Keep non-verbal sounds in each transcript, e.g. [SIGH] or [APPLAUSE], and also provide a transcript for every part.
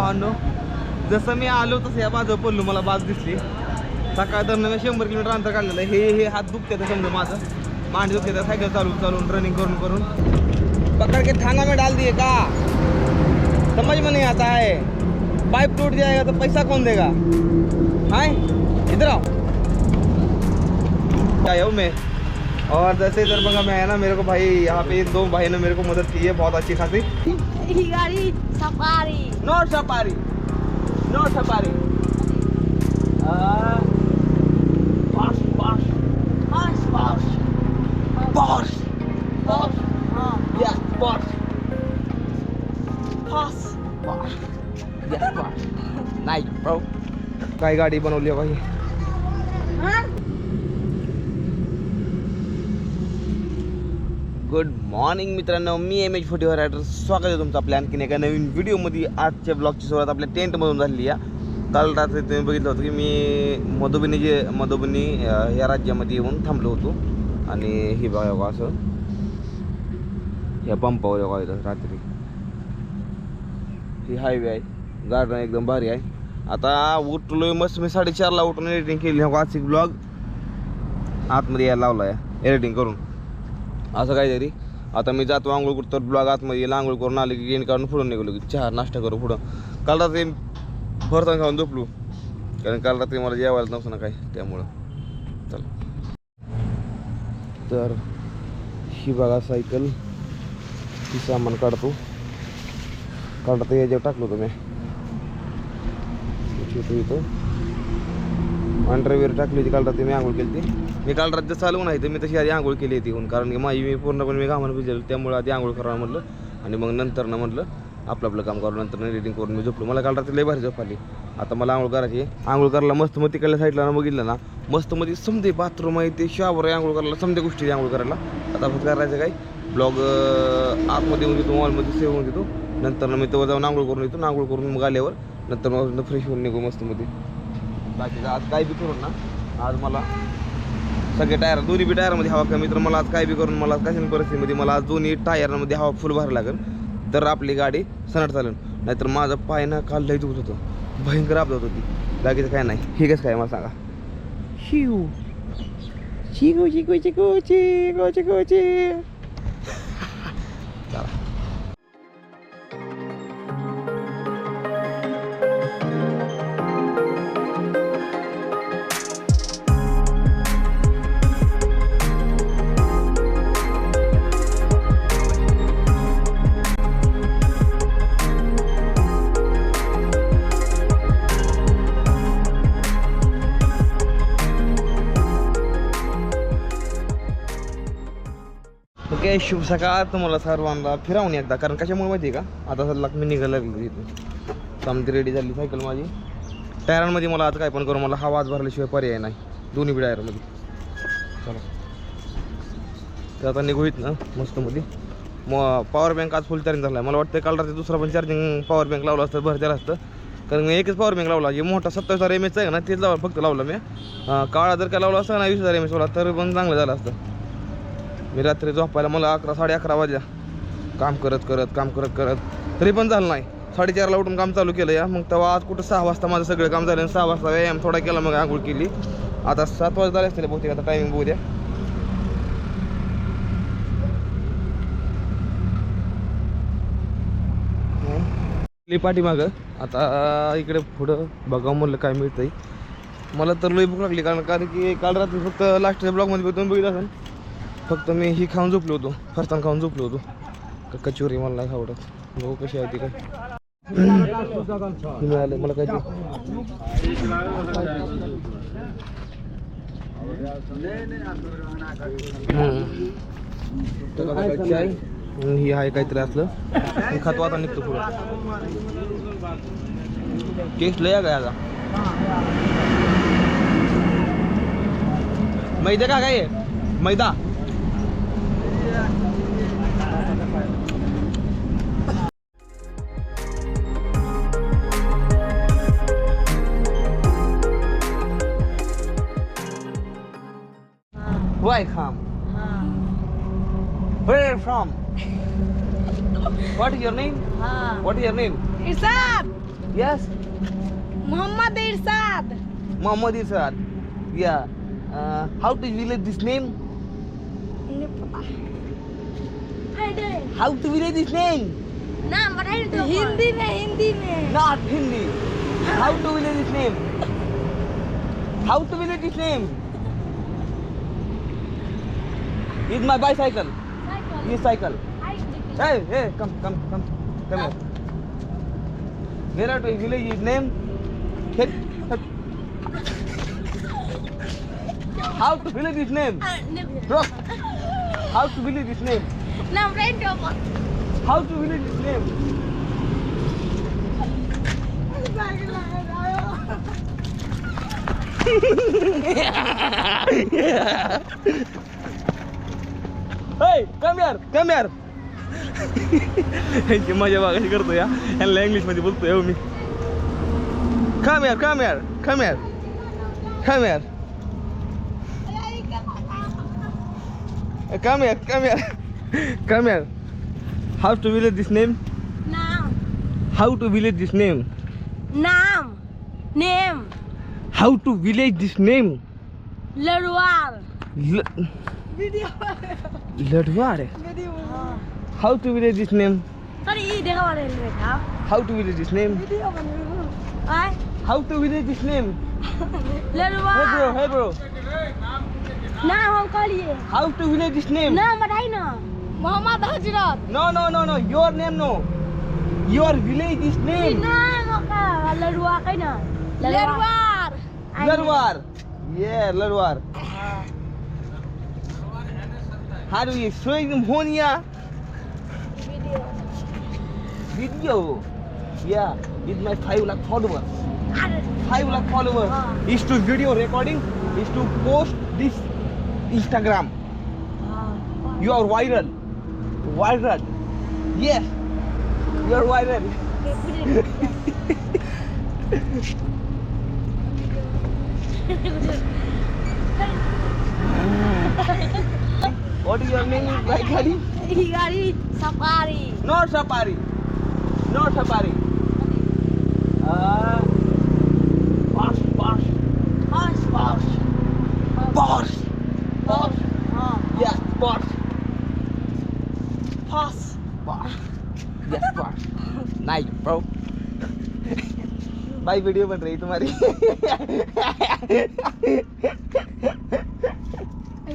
भावांनो जसं मी आलो तसं या बाजू पडलो मला बाज दिसली. सकाळ दरम्यान मी शंभर किलोमीटर अंतर काढलेलं हे हे हात दुखते तर समजा माझं. मांडी दुखते तर सायकल चालून चालून रनिंग करून करून. पकड़ के थाना में डाल दिए का? समझ में नहीं आता है पाइप टूट जाएगा तो पैसा कौन देगा? हाय इधर आओ क्या हूँ हो मैं? और जैसे इधर बंगा मैं है ना मेरे को भाई यहाँ पे दो भाई ने मेरे को मदद की है बहुत अच्छी खासी. ही गाड़ी Safari no Safari no Safari boss boss बस बॉस बॉस बस यस बॉस बस boss yes boss nice bro काय गाडी बनवली आहे भाई गुड मॉर्निंग मित्रांनो मी एम एच फोर्टी रायडर. स्वागत आहे तुमचं आपल्या आणखीन एका नवीन व्हिडिओमध्ये. आजच्या ब्लॉगची सुरुवात आपल्या टेंटमधून झालेली आहे. काल रात्री तुम्ही बघितलं होतं की मी मधुबनी जे मधुबनी या राज्यामध्ये येऊन थांबलो होतो. आणि ही बघा बघा असं. या पंपावर बघा इथं रात्री. ही हायवे आहे. गार्डन एकदम भारी आहे. आता उठलोय मस्त. मी साडेचारला उठून एडिटिंग केली. आजची ब्लॉग आतमध्ये यायला लावला आहे एडिटिंग करून. असं काहीतरी. आता मी जातो आंघोळ करतो ब्लॉग आतमध्ये येईल आंघोळ करून आले की गेंड काढून पुढून निघालो की चहा नाश्ता करू पुढं. काल रात्री भरतान खाऊन झोपलो. कारण काल रात्री मला जेवायला नव्हतं ना काही त्यामुळं. चला. तर ही बघा सायकल ही सामान काढतो. काल रात्री याच्यावर टाकलो होतो मी. छोटं इथं अंडरवेअर टाकली होती काल रात्री मी आंघोळ केली ती मी काल रात्री चालू नाही तर मी तशी आधी आंघोळ केली होती कारण की माझी मी पूर्णपणे मी कामाला भिजलो त्यामुळे आधी आंघोळ करावं म्हटलं आणि मग नंतर ना म्हटलं आपलं आपलं काम करून नंतर एडिटिंग करून मी झोपलो. मला काल रात्री लय भारी झोप आली. आता मला आंघोळ करायची आंघोळ करायला मस्त मग तिकडल्या साईडला ना बघितलं ना मस्त मध्ये समजे बाथरूम आहे ते शॉवर आहे आंघोळ करायला समजे गोष्टी आंघोळ करायला. आता फक्त करायचं काय ब्लॉग आतमध्ये येऊन देतो मॉलमध्ये सेव्ह होऊन देतो. नंतर ना मी तेव्हा जाऊन आंघोळ करून येतो आंघोळ करून मग आल्यावर नंतर मग फ्रेश होऊन निघू मस्तमध्ये बाकी आज काय बी करून ना आज मला सगळे टायर दोन्ही बी टायरमध्ये हवा कमी. तर मला आज काय बी करून मला कशा परिस्थितीमध्ये मला आज दोन्ही टायरमध्ये हवा फुल भरायला लागेल. तर आपली गाडी सनट चालेल. नाहीतर माझं पाय ना काल लई दुखत होतं. भयंकर आपदत होती. बाकीचं काय नाही. हे कसं काय मला सांगा. शिव. चिकू चिकू चिकू चिकू चिकू ओके शुभ सकाळ तुम्हाला सर्वांना. फिरावून एकदा. कारण कशामुळे माहिती आहे का? आता सध्या मी निघायला लागलो इथून समती रेडी झाली सायकल माझी. टायरांमध्ये मला आज काय पण करू मला हवा आज भरल्याशिवाय पर्याय नाही. दोन्ही बी टायरमध्ये. चला. तर आता निघू ना मस्तमध्ये. मग पॉवर बँक आज फुल चार्जिंग झाला आहे मला वाटतं काल रात्री दुसरा पण चार्जिंग पॉवर बँक लावला असतं भर त्याला असतं. कारण मी एकच पॉवर बँक लावला. जे मोठा सत्तावीस हजार एम एचचा आहे ना तेच लावला फक्त लावला मी. काळा जर काय लावला असता ना वीस हजार एम एच लावला तर पण चांगलं झालं असतं. मी रात्री झोपायला मला अकरा साडे अकरा वाजल्या. काम करत करत काम करत करत. तरी पण झालं नाही. साडेचारला उठून काम चालू केलं या. मग तेव्हा आज कुठं सहा वाजता माझं सगळं काम झालं सहा वाजता व्यायाम थोडा केला मग आंघोळ केली. आता सात वाजता झाले असतील बहुतेक आता टायमिंग बघू द्या. पाठीमागं. आता इकडे पुढं बघावं म्हणलं काय मिळतंय. मला तर लई भूक लागली कारण कारण की काल रात्री फक्त लास्टच्या ब्लॉगमध्ये तुम्ही बघितलं असेल. फक्त मी ही खाऊन झोपलो होतो. फरसाण खाऊन झोपलो होतो. कचोरी मला नाही आवडत. भाऊ कशी आहे ती काय. मिळालं मिळाले मला काय ही आहे काहीतरी असलं. खातो आता निघतो पुढं. टेस्ट लय काय आता मैदा का काय आहे? मैदा? Where come? हाँ Where from? What is your name? हाँ What is your name? Irshad Yes. Mohammed Irshad Muhammad Isar. Yeah. Uh, how to village this name? How to village this name? नाम बताइए तो हिंदी में हिंदी में Not Hindi. How to village this name? How to village this name? Is my bicycle? Cycle. Is cycle. Hey, hey, come, come, come, come here. Where are you? Village is name. Hit. How to village his name? How to village his name? Now red. How to village his name? yeah. [LAUGHS] yeah. [LAUGHS] Hey, come here, come here. यांची मजा बघा कशी करतो या यांना English मध्ये बोलतोय हो मी Come here, come here, come here, come here, come here, come here, [LAUGHS] come here. How to village this name? नाम How to village this name? नाम name How to village this name? Ladwar L- video Ladwar. Video How to village this name? Sir ये देखा वाले में था How to village this name? Video बन आए How to village this name? Hey bro, लड़वार hey bro. नाम हम कह लिए How to village this name? नाम बताइए ना Mohammed Hazrat No, no, no, no. Your name, no. Your village is name. नाम का लड़वा कहीं ना लड़वार Ladwar. Yeah, Ladwar. How do you explain them Honia? Video. Video. Yeah, with my five lakh followers. Five lakh followers. Uh. Is to video recording. Is to post this Instagram. Uh. You are viral. Viral. Yes. You are viral. [LAUGHS] [LAUGHS] [LAUGHS] What is your name? Right, Hari? गाड़ी Safari Not Safari. Not Safari. Uh, बस Porsche, Porsche. बस हाँ Yes, Porsche, बस Porsche. Yes, Porsche. Nice, bro. भाई video बन रही है तुम्हारी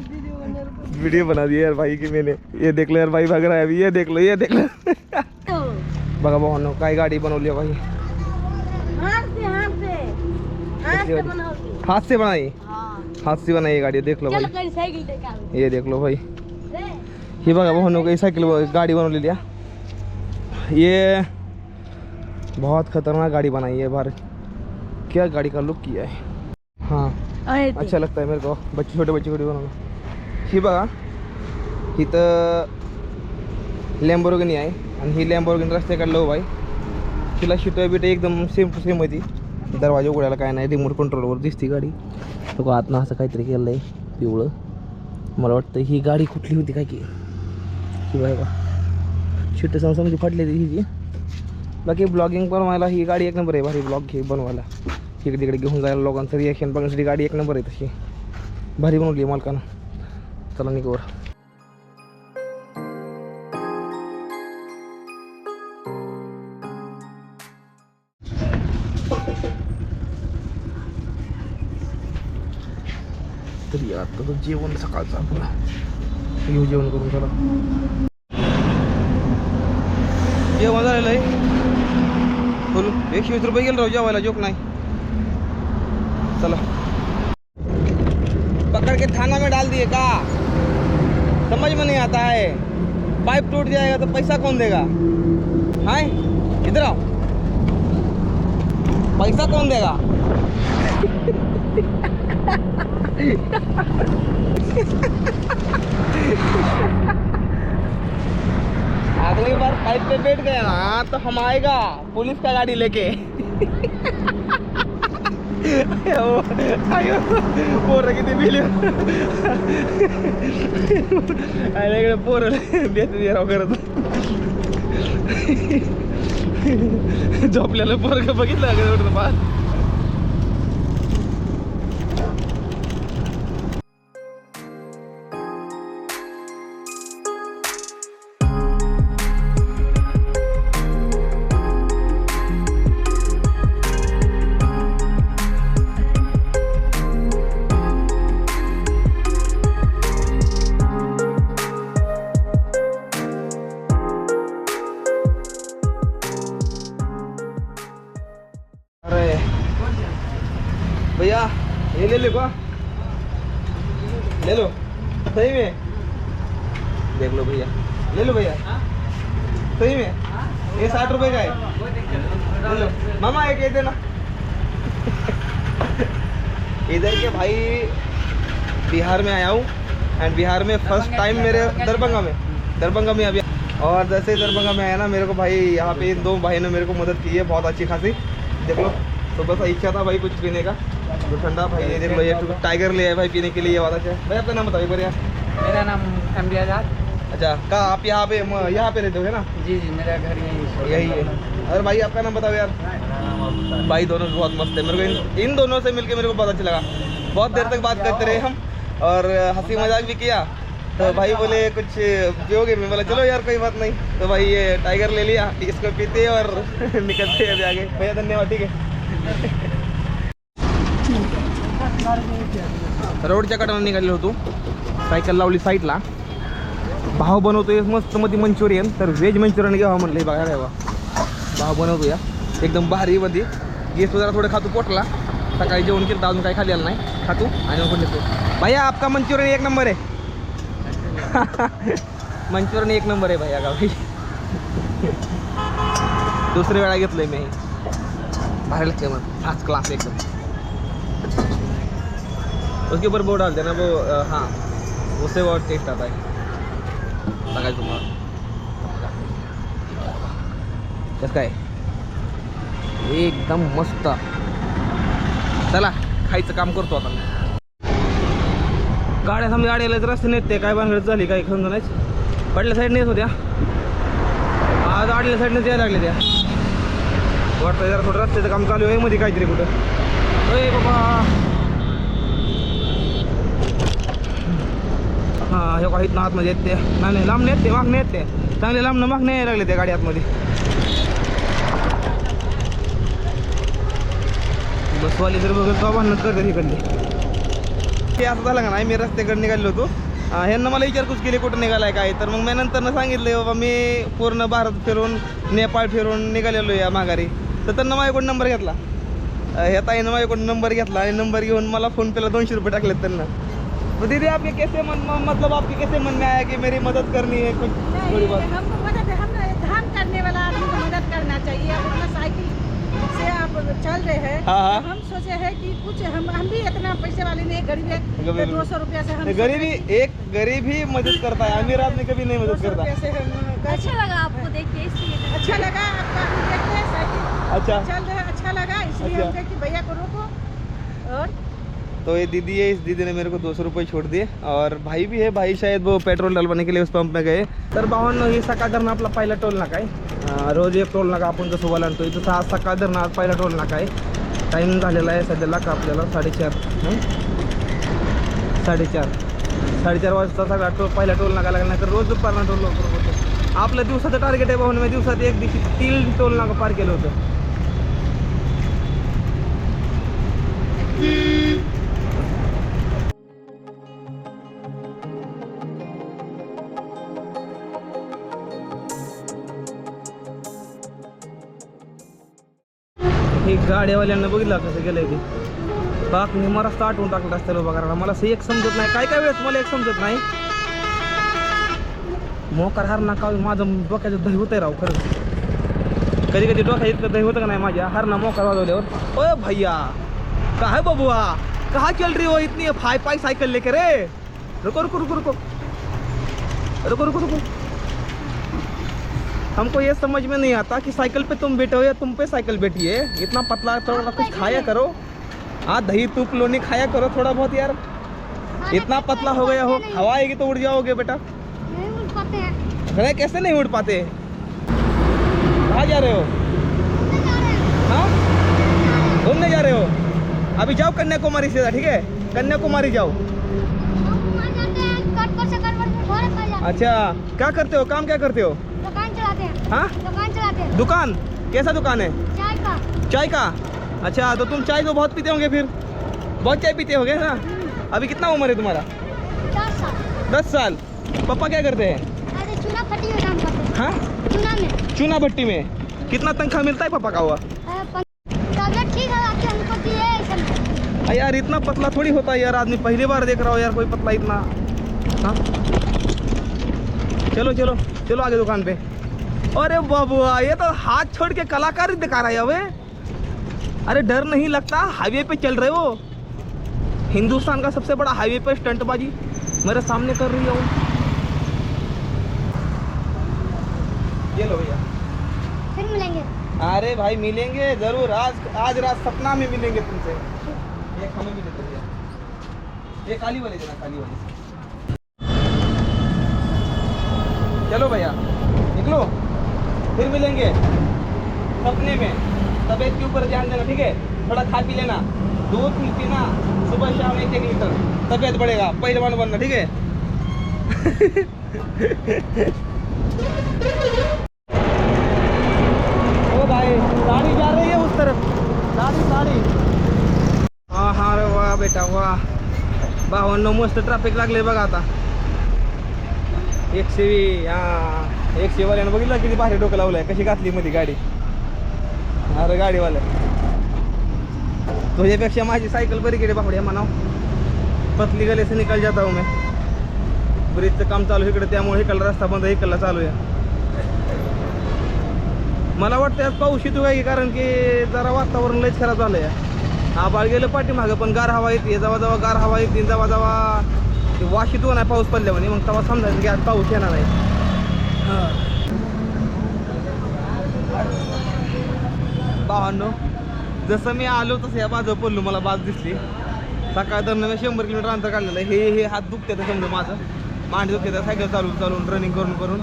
वीडियो बना दी यार भाई की मैंने। ये देख लो यार भाई भाग रहा है अभी ये देख लो ये देख लो। बघा भावांनो काय गाडी बनवली आहे भाई। हाथ से हाथ से। हाथ से बनाओगे। हाथ से बनाई? हाँ। हाथ से बनाई गाड़ी देख लो भाई। साइकिल ये देख लो भाई। ही बघा भावांनो काही सायकल गाडी बनवलेली आहे ये बहुत खतरनाक गाड़ी बनाई है भारत क्या गाड़ी का लुक किया है? हाँ। अच्छा लगता है मेरे को। बच्चे छोटे बच्चे गाड़ी बनवणं ही बघा इथं लॅम्बोर्गिनी आहे आणि ही लॅम्बोर्गिनी रस्त्याकडलं उभा आहे. तिला शिटं बिटं एकदम सेम टू सेम होती दरवाजा उघडायला काय नाही रिमोट कंट्रोलवर दिसती गाडी. तो आतनं असं काहीतरी केलं आहे पिवळं. मला वाटतं ही गाडी कुठली होती काय की. ही बघा शिटं समजा फाटली ही जी बाकी ब्लॉगिंग बनवायला ही गाडी एक नंबर आहे भारी ब्लॉग घे बनवायला. इकडे तिकडे घेऊन जायला लोकांचं रिॲक्शन बघण्यासाठी गाडी एक नंबर आहे तशी. भारी बनवली आहे मालकानं. चला निकोवर तरी आता तर जेवण सकाळचं आपलं येऊ जेवण करून चला. जेवण झालेलं आहे. बोलू एकशे वीस रुपये गेलं राहू जेवायला जोक नाही. चला. पकड़ के थाना में डाल दिए का? समझ में नहीं आता है। पाइप टूट जाएगा तो पैसा कौन देगा? हाँ? इधर आओ। पैसा कौन देगा? अगली बार पाइप पे बैठ गया। हाँ तो हम आएगा पुलिस का गाड़ी लेके। [LAUGHS] पोरं किती बिल इकडे पोरं बेत करत झोपल्याला पोरग बघितलं का? एंड बिहार में फ़र्स्ट टाइम मेरे दरभंगा में। दरभंगा में अभी और जैसे ही दरभंगा में आया ना मेरे को भाई यहाँ पे इन दो भाई ने मेरे को मदद की है बहुत अच्छी खासी। देख लो तो बस इच्छा था भाई कुछ पीने का। तो ठंडा भाई ये देख लो ये टाइगर ले आए भाई पीने के लिए ये बहुत अच्छा भाई आपका नाम बताइए बढ़िया मेरा नाम एम डी आज़ाद। अच्छा कहाँ आप यहाँ पे यहाँ पे रहते हो ना? जी जी मेरा घर यही है। यही है। अरे भाई आपका नाम बताओ यार। भाई दोनों बहुत मस्त है। मेरे को इन, इन दोनों से मिलके मेरे को बहुत अच्छा लगा। बहुत देर तक बात करते रहे हम। और हंसी मजाक भी किया। तो भाई बोले कुछ पियोगे मैं बोला चलो यार कोई बात नहीं। तो भाई ये टाइगर ले लिया इसको पीते और [LAUGHS] निकलते हैं अभी आगे। भैया धन्यवाद ठीक है। रोडच्या कडाने निघालेलो होतो. सायकल लावली साईडला. भाव बनवतोय मस्त मध्ये मंचुरियन. तर व्हेज मंचुरियन घ्यावा म्हणलं बघा बा भाव बनवतो या एकदम भारी मध्ये गेस्ट जरा थोडं खातो पोटला. सकाळी जेवण केलं तर अजून काही खाल्लेलं नाही. खातू आणि मग येतो भैया आपका मंचुरियन एक नंबर आहे. [LAUGHS] मंचुरियन एक नंबर आहे भैया गावी. दुसरी वेळा घेतलंय मी. हे. भारी मग. फर्स्ट क्लास एकदम. उसके ऊपर बोर्ड डाल देना वो अ, हाँ. उससे वो टेस्ट आता है. सांगायचं तुम्हाला कसं काय एकदम मस्त. चला. खायचं काम करतो आता. गाड्या समजा गाड्याला तर रस्ते नेत ते. काय बांगडत झाली काही खंद नाही पडल्या साईड नेत होत्या. आज आडल्या साईडने यायला लागले त्या. वाटतं जरा थोडं रस्त्याचं काम चालू आहे मध्ये काहीतरी कुठं. अरे बाबा. हा हे काहीत ना आतमध्ये येत ते. नाही नाही लांब नेत ते मागणे नेत ते. चांगले लांब मागणे यायला लागले त्या गाडी आतमध्ये. बसवाली जर बघत तो भांडण करते तिकडली ते असं झालं का नाही? मी रस्त्याकडे निघालो होतो. ह्यांना मला विचारपूस केली कुठं निघालाय काय? तर मग मी नंतरनं सांगितलं बाबा मी पूर्ण भारत फिरून नेपाळ फिरून निघालेलो या माघारी. तर त्यांना माझ्याकडून नंबर घेतला. ह्या ताईनं माझ्याकडून नंबर घेतला आणि नंबर घेऊन मला फोन पेला दोनशे रुपये टाकलेत त्यांना. तो दीदी आपके कैसे मन मतलब आपके कैसे मन में आया कि मेरी मदद करनी है कुछ? थोड़ी हमको मदद हम करने वाला आदमी को मदद करना चाहिए अब अपना साइकिल से आप चल रहे हैं हाँ, हाँ। तो हम सोचे हैं कि कुछ हम हम भी इतना पैसे वाले नहीं गरीब गरीब- है दो सौ रुपया से हम गरीबी एक गरीब ही मदद करता है अमीर आदमी कभी नहीं मदद करता। अच्छा लगा आपको देख के इसलिए अच्छा लगा आपका हम देखते हैं साइकिल अच्छा। चल रहे अच्छा लगा इसलिए अच्छा। हम कहे कि भैया को रोको और? तो ये दीदी है इस दीदी ने मेरे को दो सौ रुपये छोड़ दिए और भाई भी है भाई शायद वो पेट्रोल डलवाने के लिए उस पंप में गए। तर भावांनो ही सकाळ धरणं आपला पहिला टोल नाका आहे रोज एक टोल नाका आपण जसं ओलांडतो इथं आज सकाळ धरणं आज पहिला टोल नाका आहे. टाईम झालेला आहे सध्याला का आपल्याला साडेचार हं? साडेचार. साडेचार वाजता सगळा टोल पहिला टोल नाका लागला नाही तर रोज दुपारला टोल लवकर होतो. आपलं दिवसाचं टार्गेट आहे भाऊन मी दिवसात एक दिवशी तीन टोल नाका पार केलं होतं. गाड्यावाल्यांना बघितलं कसं गेलंय ते. पाक मला रस्ता आठवून टाकलं असतं उभा करायला. मला असं एक समजत नाही. काय काय वेळेस मला एक समजत नाही. मोकार हार नाका माझं डोक्याचं दही होतंय राव खरं. कधी कधी डोक्यात इतकं दही होतं का नाही माझ्या? हरना मोकार वाजवल्यावर. ओ भैया! का है बबुआ? कहा चल रही हो इतनी? फाय पाय सायकल लेके रे. रुको रुको रुको रुको. रुको रुको रुको. हमको ये समझ में नहीं आता कि साइकिल पे तुम बैठे हो या तुम पे साइकिल बैठी है। इतना पतला थोड़ा कुछ खाया करो। हाँ दही तूप लोनी खाया करो थोड़ा बहुत यार। इतना पतला हो गया हो। हवा आएगी तो उड़ जाओगे बेटा। नहीं उठ पाते हैं। अरे कैसे नहीं उड़ पाते? कहाँ जा रहे हो? घूमने जा रहे हो। अभी जाओ कन्याकुमारी से ठीक है? कन्याकुमारी जाओ। हैं। अच्छा क्या करते हो? काम क्या करते हो हैं? चलाते हैं। हाँ? दुकान चलाते हैं। दुकान? कैसा दुकान है? चाय का। चाय का? अच्छा तो तुम चाय तो बहुत पीते होंगे फिर। बहुत चाय पीते होंगे ना अभी कितना उम्र है तुम्हारा? दस साल। दस साल। पापा क्या करते हैं? चूना फटी में काम करते हैं। हाँ? चूना में। चूना भट्टी में। कितना तनख्वाह मिलता है पापा का हुआ? ठीक है आपके हमको दिए यार इतना पतला थोड़ी होता है यार आदमी पहली बार देख रहा हो यार कोई पतला इतना। हाँ? चलो चलो चलो आगे दुकान पे। अरे बाबुआ ये तो हाथ छोड़ के कलाकारी दिखा रहा है अबे। अरे डर नहीं लगता हाईवे पे चल रहे हो। हिंदुस्तान का सबसे बड़ा हाईवे पे स्टंटबाजी मेरे सामने कर रही हो ये लो भैया। फिर मिलेंगे। अरे भाई मिलेंगे ज़रूर। आज आज रात सपना में मिलेंगे तुमसे। ये हमें भी देते भैया। ये काली वाले देना काली वाले। चलो भैया निकलो। फिर मिलेंगे। सपने में। तबीयत के ऊपर ध्यान देना ठीक है? थोड़ा खा पी लेना। दूध पी पीना सुबह शाम एक एक लीटर। तबीयत बढ़ेगा पहलवान बनना ठीक है? [LAUGHS] ओ भाई गाड़ी जा रही है उस तरफ। गाड़ी गाड़ी। हाँ हाँ रे वाह बेटा वा भावांनो मस्त ट्रॅफिक लागले बघा आता. एकशे वी हा. एकशे वाल्यानं बघितलं किती भारी डोकं लावलंय. कशी घातली मध्ये गाडी? अरे गाडीवाला तुझ्यापेक्षा माझी सायकल बरी गेली बापड्या म्हणाव. पतली गले से निकाल जाता हो हूँ मैं. ब्रिजचं काम चालू आहे इकडे त्यामुळे इकडला रस्ता बंद आहे, इकडला चालू आहे. मला वाटतं आज पाऊस येतो काय की कारण की जरा वातावरण लयच खराब झालं आहे आबाळ गेलं पाठीमागं पण गार हवा येते. जवा जवा गार हवा येते जवा जवा ते वाश येतो नाही पाऊस पडल्यामुळे मग तेव्हा समजायचं की आज पाऊस येणार आहे. भावांनो जसं मी आलो तसं या माझं पडलो मला बाज दिसली. सकाळ दरम्यान मी शंभर किलोमीटर अंतर काढलेलं आहे. हे हे हात दुखते समजा माझं. मांडी दुखते सायकल चालून चालवून रनिंग करून करून.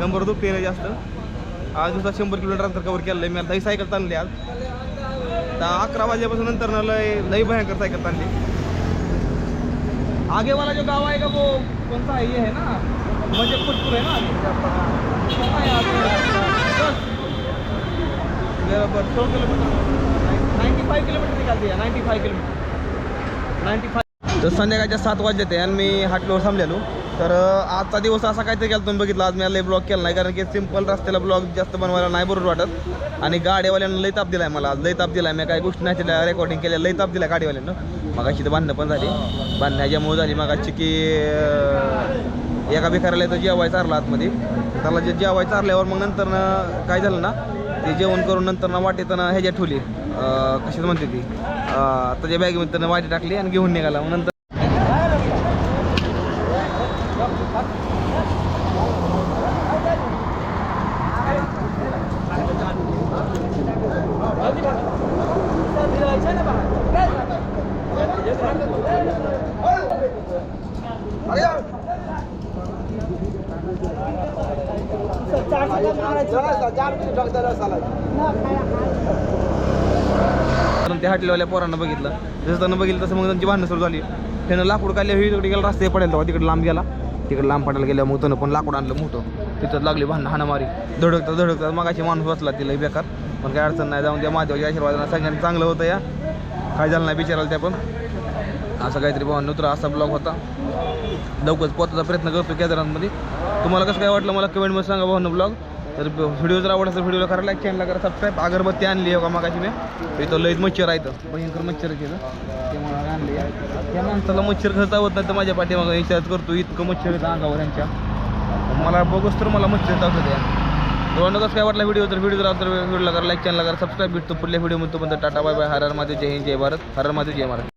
कंबर दुखते ना जास्त. आज दिवसात शंभर किलोमीटर अंतर कवर केलं आहे. मी आता ही सायकल चालली आज. तर अकरा वाजेपासून नंतर ना लय लय भयंकर सायकल चालली आगेवाला जो गाव आहे का वो कोणता आहे? है ना? म्हणजे फुटपूर आहे ना बरोबर किलोमीटर. नाईन्टी फाईव्ह किलोमीटर निघालते या ninety five kilometre. Ninety five तर संध्याकाळच्या सात वाजले ते आणि मी हाटलोवर थांबलेलो. तर आजचा दिवस असा काहीतरी केला तुम्ही बघितलं आज मी लय ब्लॉक केला नाही कारण की सिंपल रस्त्याला ब्लॉग जास्त बनवायला नाही बरोबर वाटत. आणि गाडीवाल्यानं लई ताप दिलाय मला आज लई ताप दिलाय. मी काही गोष्टी नाही त्याला रेकॉर्डिंग केल्या लई ताप दिला गाडीवाल्यानं. मग अशी तर बांधणं पण झाली. बांधण्याच्यामुळे झाली मग की एका भिकाऱ्याला तो जेवाय चारला आतमध्ये. त्याला जे जेवाय चारल्यावर मग नंतर काय झालं ना ते जेवण करून नंतर ना वाटे ना ह्याच्यात ठेवली. अं, म्हणते ती? त्याच्या बॅगमध्ये त्यानं वाटी टाकली आणि घेऊन निघाला. मग नंतर कारण त्या हटलेल्या पोरांना बघितलं. जसं त्यांना बघितलं तसं मग त्यांची भांडणं सुरू झाली. त्यानं लाकूड काढले ही तिकडे गेला रस्ते पडेल तेव्हा तिकडे लांब गेला. तिकडे लांब पडायला गेल्या मग त्यानं पण लाकूड आणलं मोठं. तिथं लागली भांडणं हाणामारी. धडकतात धडकतात मगाशी माणूस बसला तिला बेकार. पण काय अडचण नाही जाऊन त्या माझ्याच्या आशीर्वादानं सगळ्यांना चांगलं होतं या. काय झालं नाही बिचारायला त्या पण. असं काहीतरी भावना तर असा ब्लॉग होता. लवकरच पोहोचायचा प्रयत्न करतो केदारांमध्ये तुम्हाला कसं काय वाटलं मला कमेंटमध्ये सांगा भावना ब्लॉग. तर व्हिडिओ जर आवडला तर व्हिडिओला करा लाईक चॅनलला करा सबस्क्राईब अगरबत्ती आणली आहे का मागाशी मी. इथं लईत मच्छर आहे तर भयंकर मच्छर आहे तिथं त्यामुळे आणली. आहे. या माणसाला मच्छर खर्च होत नाही तर माझ्या पाठीमागं विचारच करतो इतकं मच्छर येतं अंगावर यांच्या. मला बघूच तर मला मच्छर चावतं त्या दोन कसं काय वाटला व्हिडिओ? तर व्हिडिओ जर आवडला तर व्हिडिओला करा लाईक चॅनलला करा सबस्क्राईब भेटतो पुढल्या व्हिडिओमध्ये तो टाटा बाय बाय हर हर महादेव. जय हिंद जय भारत. हर हर महादेव जय महाराज